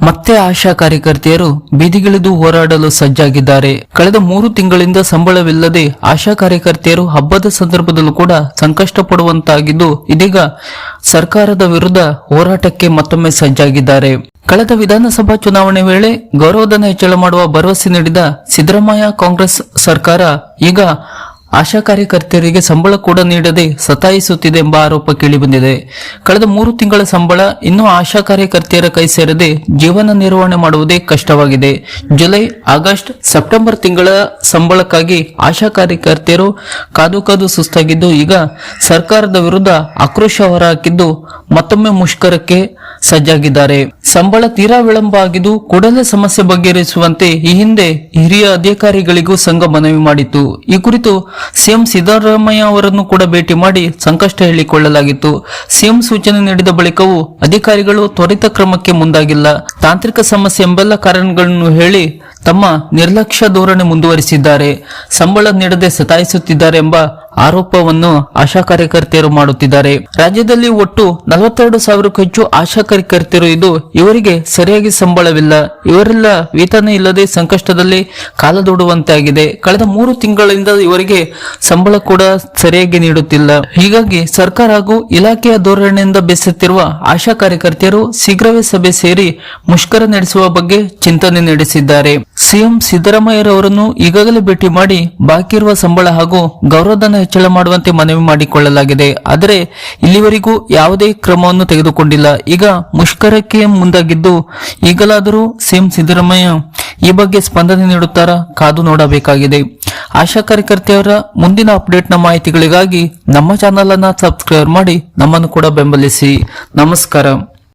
ಮತ್ತೆ ಆಶಾ ಕಾರ್ಯಕರ್ತೆಯರು ಬೀದಿಗಿಳಿದು ಹೋರಾಡಲು ಸಜ್ಜಾಗಿದ್ದಾರೆ. ಕಳೆದ ಮೂರು ತಿಂಗಳಿಂದ ಸಂಬಳವಿಲ್ಲದೆ ಆಶಾ ಕಾರ್ಯಕರ್ತೆಯರು ಹಬ್ಬದ ಸಂದರ್ಭದಲ್ಲೂ ಕೂಡ ಸಂಕಷ್ಟ ಪಡುವಂತಾಗಿದ್ದು ಇದೀಗ ಸರ್ಕಾರದ ವಿರುದ್ಧ ಹೋರಾಟಕ್ಕೆ ಮತ್ತೊಮ್ಮೆ ಸಜ್ಜಾಗಿದ್ದಾರೆ. ಕಳೆದ ವಿಧಾನಸಭಾ ಚುನಾವಣೆ ವೇಳೆ ಗೌರವಧನ ಹೆಚ್ಚಳ ಮಾಡುವ ಭರವಸೆ ನೀಡಿದ ಸಿದ್ದರಾಮಯ್ಯ ಕಾಂಗ್ರೆಸ್ ಸರ್ಕಾರ ಈಗ ಆಶಾ ಕಾರ್ಯಕರ್ತೆಯರಿಗೆ ಸಂಬಳ ಕೂಡ ನೀಡದೆ ಸತಾಯಿಸುತ್ತಿದೆ ಎಂಬ ಆರೋಪ ಕೇಳಿಬಂದಿದೆ ಕಳೆದ ಮೂರು ತಿಂಗಳ ಸಂಬಳ ಇನ್ನೂ ಆಶಾ ಕಾರ್ಯಕರ್ತೆಯರ ಕೈ ಸೇರದೆ ಜೀವನ ನಿರ್ವಹಣೆ ಮಾಡುವುದೇ ಕಷ್ಟವಾಗಿದೆ. ಜುಲೈ, ಆಗಸ್ಟ್, ಸೆಪ್ಟೆಂಬರ್ ತಿಂಗಳ ಸಂಬಳಕ್ಕಾಗಿ ಆಶಾ ಕಾರ್ಯಕರ್ತೆಯರು ಕಾದು ಕಾದು ಸುಸ್ತಾಗಿದ್ದು, ಈಗ ಸರ್ಕಾರದ ವಿರುದ್ಧ ಆಕ್ರೋಶ ಹೊರಹಾಕಿದ್ದು ಮತ್ತೊಮ್ಮೆ ಮುಷ್ಕರಕ್ಕೆ ಸಜ್ಜಾಗಿದ್ದಾರೆ. ಸಂಬಳ ತೀರಾ ವಿಳಂಬ ಆಗಿದ್ದು ಕೂಡಲೇ ಸಮಸ್ಯೆ ಬಗೆಹರಿಸುವಂತೆ ಈ ಹಿಂದೆ ಹಿರಿಯ ಅಧಿಕಾರಿಗಳಿಗೂ ಸಂಘ ಮನವಿ ಮಾಡಿತ್ತು. ಈ ಕುರಿತು ಸಿಎಂ ಸಿದ್ದರಾಮಯ್ಯ ಅವರನ್ನು ಕೂಡ ಭೇಟಿ ಮಾಡಿ ಸಂಕಷ್ಟ ಹೇಳಿಕೊಳ್ಳಲಾಗಿತ್ತು. ಸಿಎಂ ಸೂಚನೆ ನೀಡಿದ ಬಳಿಕವೂ ಅಧಿಕಾರಿಗಳು ತ್ವರಿತ ಕ್ರಮಕ್ಕೆ ಮುಂದಾಗಿಲ್ಲ. ತಾಂತ್ರಿಕ ಸಮಸ್ಯೆ ಎಂಬೆಲ್ಲ ಕಾರಣಗಳನ್ನು ಹೇಳಿ ತಮ್ಮ ನಿರ್ಲಕ್ಷ್ಯ ಧೋರಣೆ ಮುಂದುವರಿಸಿದ್ದಾರೆ. ಸಂಬಳ ನೀಡದೆ ಸತಾಯಿಸುತ್ತಿದ್ದಾರೆ ಎಂಬ ಆರೋಪವನ್ನು ಆಶಾ ಕಾರ್ಯಕರ್ತೆಯರು ಮಾಡುತ್ತಿದ್ದಾರೆ. ರಾಜ್ಯದಲ್ಲಿ ಒಟ್ಟು ನಲವತ್ತೆರಡು ಸಾವಿರಕ್ಕೂ ಹೆಚ್ಚು ಆಶಾ ಕಾರ್ಯಕರ್ತೆಯರು ಇದು ಇವರಿಗೆ ಸರಿಯಾಗಿ ಸಂಬಳವಿಲ್ಲ. ಇವರೆಲ್ಲ ವೇತನ ಇಲ್ಲದೆ ಸಂಕಷ್ಟದಲ್ಲಿ ಕಾಲದೊಡುವಂತಾಗಿದೆ ಕಳೆದ ಮೂರು ತಿಂಗಳಿಂದ ಇವರಿಗೆ ಸಂಬಳ ಕೂಡ ಸರಿಯಾಗಿ ನೀಡುತ್ತಿಲ್ಲ. ಹೀಗಾಗಿ ಸರ್ಕಾರ ಹಾಗೂ ಇಲಾಖೆಯ ಧೋರಣೆಯಿಂದ ಬೆಸೆತ್ತಿರುವ ಆಶಾ ಕಾರ್ಯಕರ್ತೆಯರು ಶೀಘ್ರವೇ ಸಭೆ ಸೇರಿ ಮುಷ್ಕರ ನಡೆಸುವ ಬಗ್ಗೆ ಚಿಂತನೆ ನಡೆಸಿದ್ದಾರೆ. ಸಿಎಂ ಸಿದ್ದರಾಮಯ್ಯರವರನ್ನು ಈಗಾಗಲೇ ಭೇಟಿ ಮಾಡಿ ಬಾಕಿ ಇರುವ ಸಂಬಳ ಹಾಗೂ ಗೌರವಧನ ಹೆಚ್ಚಳ ಮಾಡುವಂತೆ ಮನವಿ ಮಾಡಿಕೊಳ್ಳಲಾಗಿದೆ. ಆದರೆ ಇಲ್ಲಿವರೆಗೂ ಯಾವುದೇ ಕ್ರಮವನ್ನು ತೆಗೆದುಕೊಂಡಿಲ್ಲ. ಈಗ ಮುಷ್ಕರಕ್ಕೆ ಮುಂದಾಗಿದ್ದು ಈಗಲಾದರೂ ಸಿಎಂ ಸಿದ್ದರಾಮಯ್ಯ ಈ ಬಗ್ಗೆ ಸ್ಪಂದನೆ ನೀಡುತ್ತಾರಾ ಕಾದು ನೋಡಬೇಕಾಗಿದೆ. ಆಶಾ ಕಾರ್ಯಕರ್ತೆಯವರ ಮುಂದಿನ ಅಪ್ಡೇಟ್ನ ಮಾಹಿತಿಗಳಿಗಾಗಿ ನಮ್ಮ ಚಾನಲ್ ಅನ್ನ ಸಬ್ಸ್ಕ್ರೈಬ್ ಮಾಡಿ ನಮ್ಮನ್ನು ಕೂಡ ಬೆಂಬಲಿಸಿ. ನಮಸ್ಕಾರ.